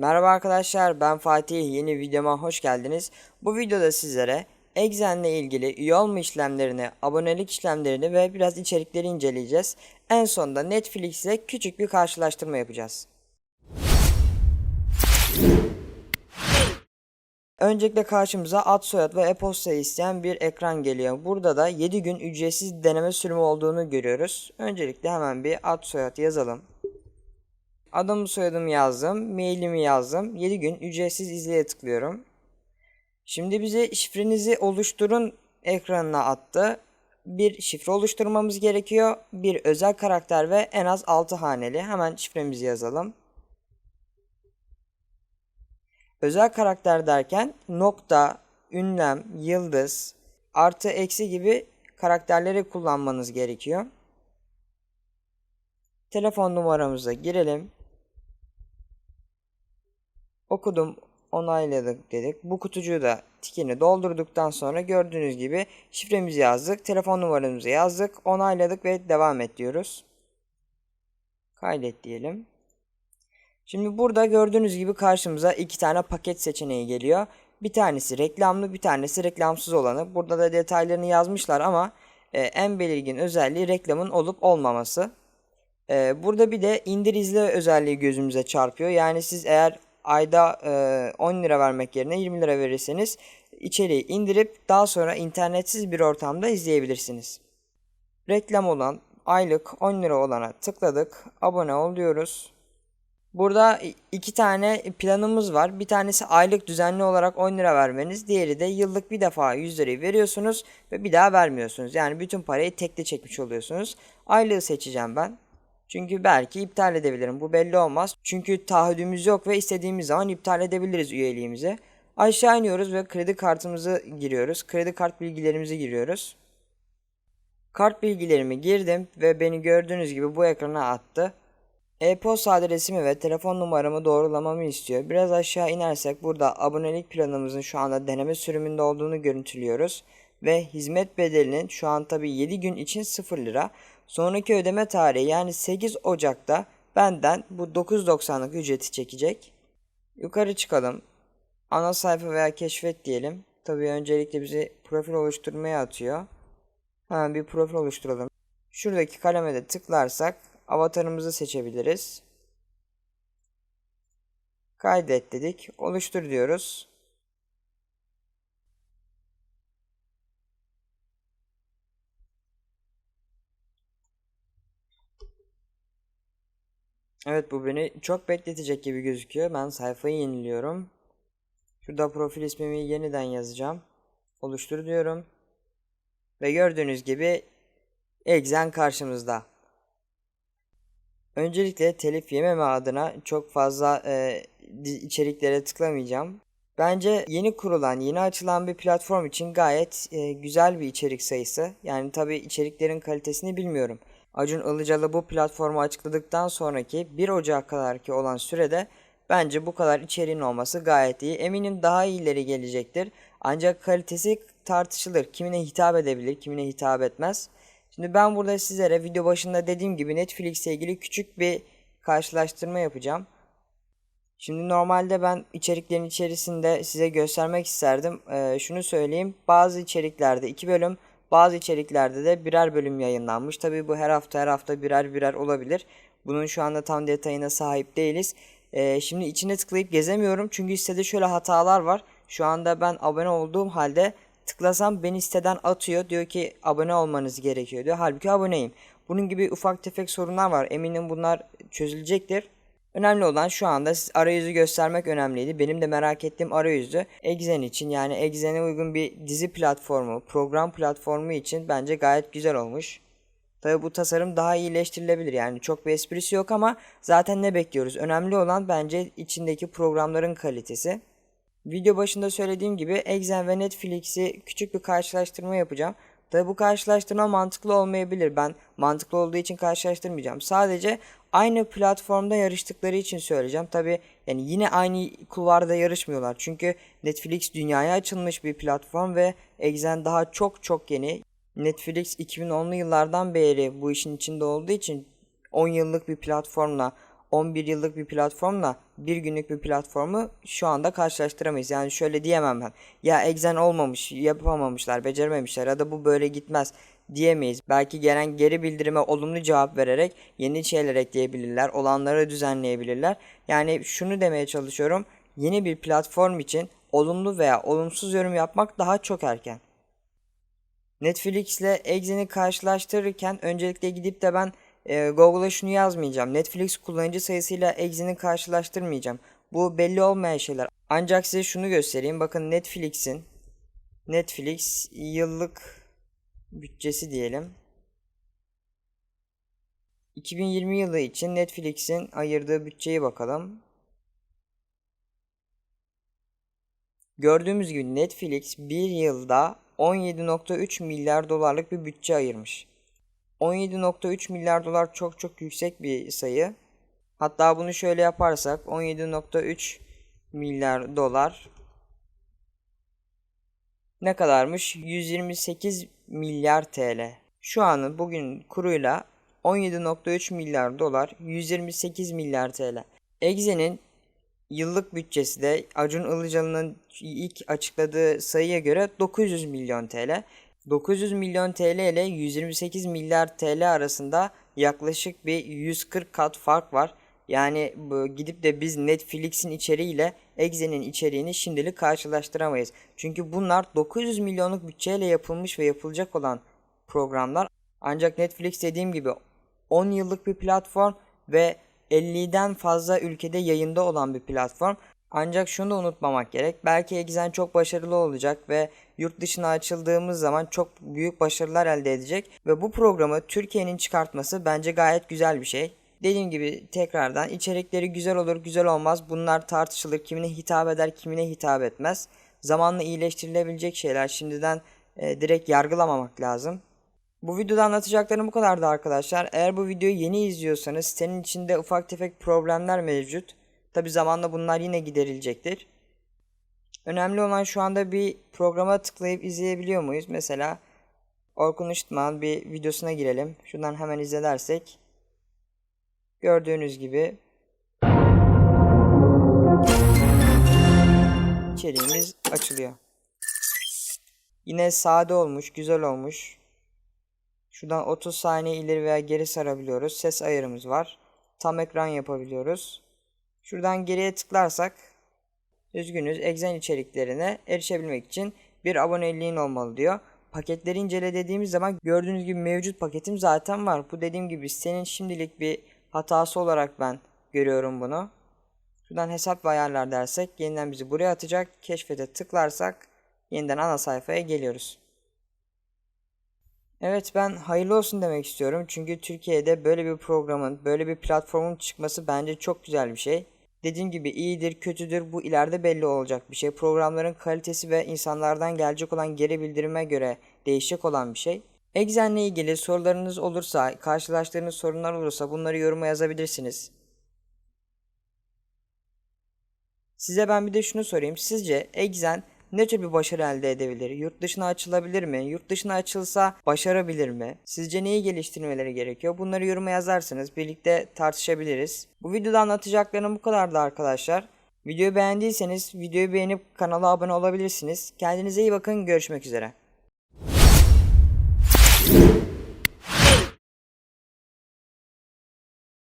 Merhaba arkadaşlar ben Fatih yeni videoma hoş geldiniz. Bu videoda sizlere Exen'le ilgili üye olma işlemlerini, abonelik işlemlerini ve biraz içerikleri inceleyeceğiz. En sonunda Netflix ile küçük bir karşılaştırma yapacağız. Öncelikle karşımıza ad soyad ve e-posta isteyen bir ekran geliyor. Burada da 7 gün ücretsiz deneme sürümü olduğunu görüyoruz. Öncelikle hemen bir ad soyad yazalım. Adımı soyadımı yazdım. Mailimi yazdım. 7 gün ücretsiz izleye tıklıyorum. Şimdi bize şifrenizi oluşturun ekranına attı. Bir şifre oluşturmamız gerekiyor. Bir özel karakter ve en az 6 haneli. Hemen şifremizi yazalım. Özel karakter derken nokta, ünlem, yıldız, artı eksi gibi karakterleri kullanmanız gerekiyor. Telefon numaramıza girelim. Okudum, onayladık dedik. Bu kutucuğu da tikini doldurduktan sonra gördüğünüz gibi şifremizi yazdık, telefon numaramızı yazdık, onayladık ve devam et diyoruz. Kaydet diyelim. Şimdi burada gördüğünüz gibi karşımıza iki tane paket seçeneği geliyor. Bir tanesi reklamlı, bir tanesi reklamsız olanı. Burada da detaylarını yazmışlar ama e, en belirgin özelliği reklamın olup olmaması. E, burada bir de indir izle özelliği gözümüze çarpıyor. Yani siz eğer ayda e, 10 lira vermek yerine 20 lira verirseniz içeriği indirip daha sonra internetsiz bir ortamda izleyebilirsiniz. Reklam olan aylık 10 lira olana tıkladık. Abone ol diyoruz. Burada iki tane planımız var. Bir tanesi aylık düzenli olarak 10 lira vermeniz. Diğeri de yıllık bir defa 100 lirayı veriyorsunuz ve bir daha vermiyorsunuz. Yani bütün parayı tekli çekmiş oluyorsunuz. Aylığı seçeceğim ben. Çünkü belki iptal edebilirim. Bu belli olmaz. Çünkü taahhüdümüz yok ve istediğimiz zaman iptal edebiliriz üyeliğimizi. Aşağı iniyoruz ve kredi kartımızı giriyoruz. Kredi kart bilgilerimizi giriyoruz. Kart bilgilerimi girdim ve beni gördüğünüz gibi bu ekrana attı. E-posta adresimi ve telefon numaramı doğrulamamı istiyor. Biraz aşağı inersek burada abonelik planımızın şu anda deneme sürümünde olduğunu görüntülüyoruz. Ve hizmet bedelinin şu an tabi 7 gün için 0 lira. Sonraki ödeme tarihi yani 8 Ocak'ta benden bu 9.90'lık ücreti çekecek. Yukarı çıkalım. Ana sayfa veya keşfet diyelim. Tabi öncelikle bizi profil oluşturmaya atıyor. Hemen bir profil oluşturalım. Şuradaki kaleme de tıklarsak avatarımızı seçebiliriz. Kaydet dedik. Oluştur diyoruz. Evet bu beni çok bekletecek gibi gözüküyor. Ben sayfayı yeniliyorum. Şurada profil ismimi yeniden yazacağım. Oluştur diyorum. Ve gördüğünüz gibi Exen karşımızda. Öncelikle telif yememe adına çok fazla e, içeriklere tıklamayacağım. Bence yeni kurulan, yeni açılan bir platform için gayet e, güzel bir içerik sayısı. Yani tabi içeriklerin kalitesini bilmiyorum. Acun Ilıcalı bu platformu açıkladıktan sonraki 1 Ocak kadar ki olan sürede bence bu kadar içeriğin olması gayet iyi. Eminim daha iyileri gelecektir. Ancak kalitesi tartışılır. Kimine hitap edebilir, kimine hitap etmez. Şimdi ben burada sizlere video başında dediğim gibi Netflix ile ilgili küçük bir karşılaştırma yapacağım. Şimdi normalde ben içeriklerin içerisinde size göstermek isterdim. Ee, şunu söyleyeyim. Bazı içeriklerde 2 bölüm, bazı içeriklerde de birer bölüm yayınlanmış. Tabi bu her hafta her hafta birer birer olabilir. Bunun şu anda tam detayına sahip değiliz. Ee, şimdi içine tıklayıp gezemiyorum. Çünkü sitede şöyle hatalar var. Şu anda ben abone olduğum halde tıklasam beni siteden atıyor. Diyor ki abone olmanız gerekiyor diyor. Halbuki aboneyim. Bunun gibi ufak tefek sorunlar var. Eminim bunlar çözülecektir. Önemli olan şu anda siz arayüzü göstermek önemliydi. Benim de merak ettiğim arayüzü Exen için yani Exen'e uygun bir dizi platformu, program platformu için bence gayet güzel olmuş. Tabi bu tasarım daha iyileştirilebilir yani çok bir esprisi yok ama zaten ne bekliyoruz? Önemli olan bence içindeki programların kalitesi. Video başında söylediğim gibi Exen ve Netflix'i küçük bir karşılaştırma yapacağım. Tabi bu karşılaştırma mantıklı olmayabilir. Ben mantıklı olduğu için karşılaştırmayacağım. Sadece aynı platformda yarıştıkları için söyleyeceğim. Tabi yani yine aynı kulvarda yarışmıyorlar. Çünkü Netflix dünyaya açılmış bir platform ve Exen daha çok çok yeni. Netflix 2010'lu yıllardan beri bu işin içinde olduğu için 10 yıllık bir platformla 11 yıllık bir platformla bir günlük bir platformu şu anda karşılaştıramayız. Yani şöyle diyemem ben. Ya Exen olmamış, yapamamışlar, becerememişler ya da bu böyle gitmez diyemeyiz. Belki gelen geri bildirime olumlu cevap vererek yeni şeyler ekleyebilirler, olanları düzenleyebilirler. Yani şunu demeye çalışıyorum. Yeni bir platform için olumlu veya olumsuz yorum yapmak daha çok erken. Netflix ile Exen'i karşılaştırırken öncelikle gidip de ben e, Google'a şunu yazmayacağım. Netflix kullanıcı sayısıyla Exen'i karşılaştırmayacağım. Bu belli olmayan şeyler. Ancak size şunu göstereyim. Bakın Netflix'in Netflix yıllık bütçesi diyelim. 2020 yılı için Netflix'in ayırdığı bütçeyi bakalım. Gördüğümüz gibi Netflix bir yılda 17.3 milyar dolarlık bir bütçe ayırmış. 17.3 milyar dolar çok çok yüksek bir sayı. Hatta bunu şöyle yaparsak 17.3 milyar dolar ne kadarmış? 128 milyar TL. Şu anın bugün kuruyla 17.3 milyar dolar 128 milyar TL. Exe'nin yıllık bütçesi de Acun Ilıcalı'nın ilk açıkladığı sayıya göre 900 milyon TL. 900 milyon TL ile 128 milyar TL arasında yaklaşık bir 140 kat fark var. Yani gidip de biz Netflix'in içeriğiyle Exe'nin içeriğini şimdilik karşılaştıramayız. Çünkü bunlar 900 milyonluk bütçeyle yapılmış ve yapılacak olan programlar. Ancak Netflix dediğim gibi 10 yıllık bir platform ve 50'den fazla ülkede yayında olan bir platform. Ancak şunu da unutmamak gerek. Belki Exen çok başarılı olacak ve yurt dışına açıldığımız zaman çok büyük başarılar elde edecek. Ve bu programı Türkiye'nin çıkartması bence gayet güzel bir şey. Dediğim gibi tekrardan içerikleri güzel olur güzel olmaz bunlar tartışılır. Kimine hitap eder kimine hitap etmez. Zamanla iyileştirilebilecek şeyler şimdiden e, direkt yargılamamak lazım. Bu videoda anlatacaklarım bu kadardı arkadaşlar. Eğer bu videoyu yeni izliyorsanız sitenin içinde ufak tefek problemler mevcut. Tabi zamanla bunlar yine giderilecektir. Önemli olan şu anda bir programa tıklayıp izleyebiliyor muyuz? Mesela Orkun Işıtman bir videosuna girelim. Şuradan hemen izlersek. Gördüğünüz gibi içeriğimiz açılıyor. Yine sade olmuş, güzel olmuş. Şuradan 30 saniye ileri veya geri sarabiliyoruz. Ses ayarımız var. Tam ekran yapabiliyoruz. Şuradan geriye tıklarsak üzgünüz Exen içeriklerine erişebilmek için bir aboneliğin olmalı diyor. Paketleri incele dediğimiz zaman gördüğünüz gibi mevcut paketim zaten var. Bu dediğim gibi senin şimdilik bir hatası olarak ben görüyorum bunu. Şuradan hesap ve ayarlar dersek yeniden bizi buraya atacak. Keşfete tıklarsak yeniden ana sayfaya geliyoruz. Evet ben hayırlı olsun demek istiyorum. Çünkü Türkiye'de böyle bir programın, böyle bir platformun çıkması bence çok güzel bir şey. Dediğim gibi iyidir, kötüdür bu ileride belli olacak bir şey. Programların kalitesi ve insanlardan gelecek olan geri bildirime göre değişecek olan bir şey. Exen'le ilgili sorularınız olursa, karşılaştığınız sorunlar olursa bunları yoruma yazabilirsiniz. Size ben bir de şunu sorayım. Sizce Exen ne tür bir başarı elde edebilir? Yurt dışına açılabilir mi? Yurt dışına açılsa başarabilir mi? Sizce neyi geliştirmeleri gerekiyor? Bunları yoruma yazarsınız. Birlikte tartışabiliriz. Bu videoda anlatacaklarım bu kadardı arkadaşlar. Videoyu beğendiyseniz videoyu beğenip kanala abone olabilirsiniz. Kendinize iyi bakın. Görüşmek üzere.